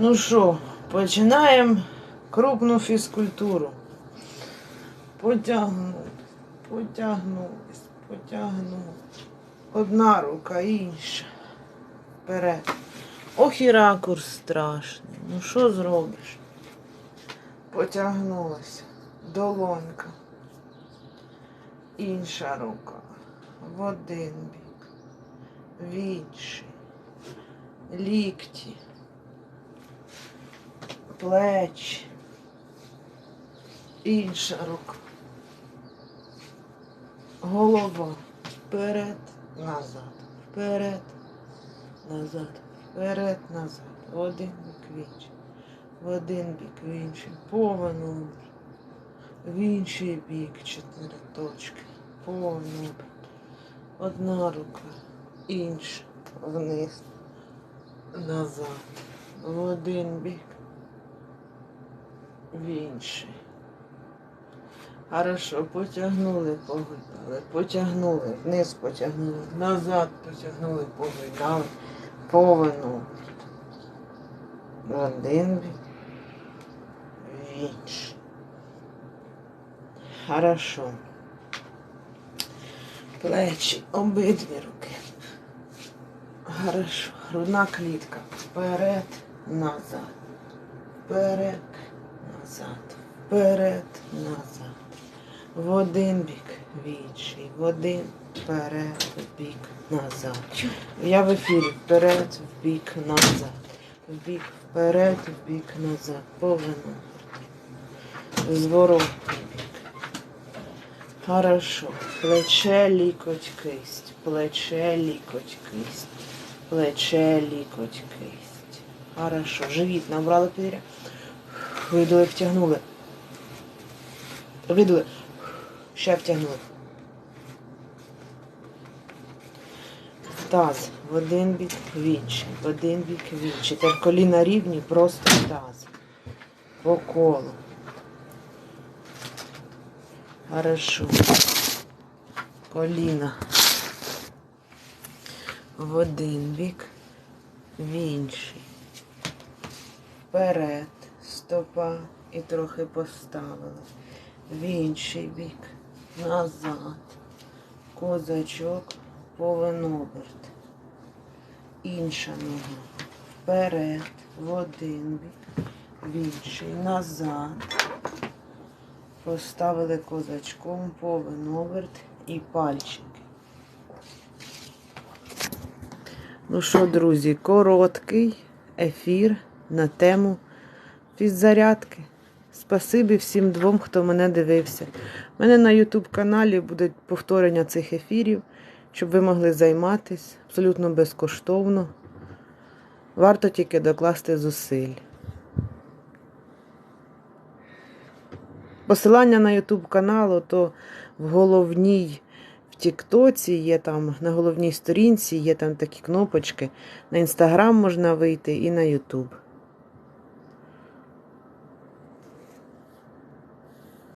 Ну що, починаємо крупну фізкультуру. Потягнули, потягнулись, потягнули. Одна рука, інша. Вперед. Ох і ракурс страшний. Ну що зробиш? Потягнулася. Долонька. Інша рука. В один бік. В інший. Лікті. Плечі. Інша рука. Голова. Вперед, назад. Вперед, назад. Вперед, назад. В один бік в інший. В один бік в інший. Повернув. В інший бік. Чотири точки. Повернув. Одна рука. Інша. Вниз. Назад. В один бік. В інший. Хорошо, потягнули, погойдали, потягнули, вниз потягнули, назад потягнули, погойдали, повернули. Один бік, в інший. Хорошо. Плечі, обидві руки. Хорошо. Грудна клітка. Вперед, назад. Вперед, назад. Вперед, назад. В один бік, в інший. В один, вперед, в бік, назад. Я в ефірі. Вперед, в бік, назад. В бік, вперед, в бік, назад. Поверну. Зворотний бік. Хорошо. Плече, лікоть, кисть. Плече, лікоть, кисть. Плече, лікоть, кисть. Хорошо. Живіт набрали повітря. Видули, втягнули. Видули. Ще втягнули. Таз. В один бік, в. В один бік, в інший. Тепер коліна рівні, просто таз. По колу. Хорошо. Коліна. В один бік, в інший. Вперед, стопа і трохи поставили. В інший бік, назад. Козачок, повен оберт. Інша нога. Вперед, в один бік, в інший, назад. Поставили козачком повен оберт і пальчики. Ну що, друзі, короткий ефір на тему фіззарядки. Спасибі всім двом, хто мене дивився. У мене на YouTube каналі будуть повторення цих ефірів, щоб ви могли займатися абсолютно безкоштовно. Варто тільки докласти зусиль. Посилання на YouTube каналу, то в головній в Тіктоці є там на головній сторінці, є там такі кнопочки. На Інстаграм можна вийти і на Ютуб.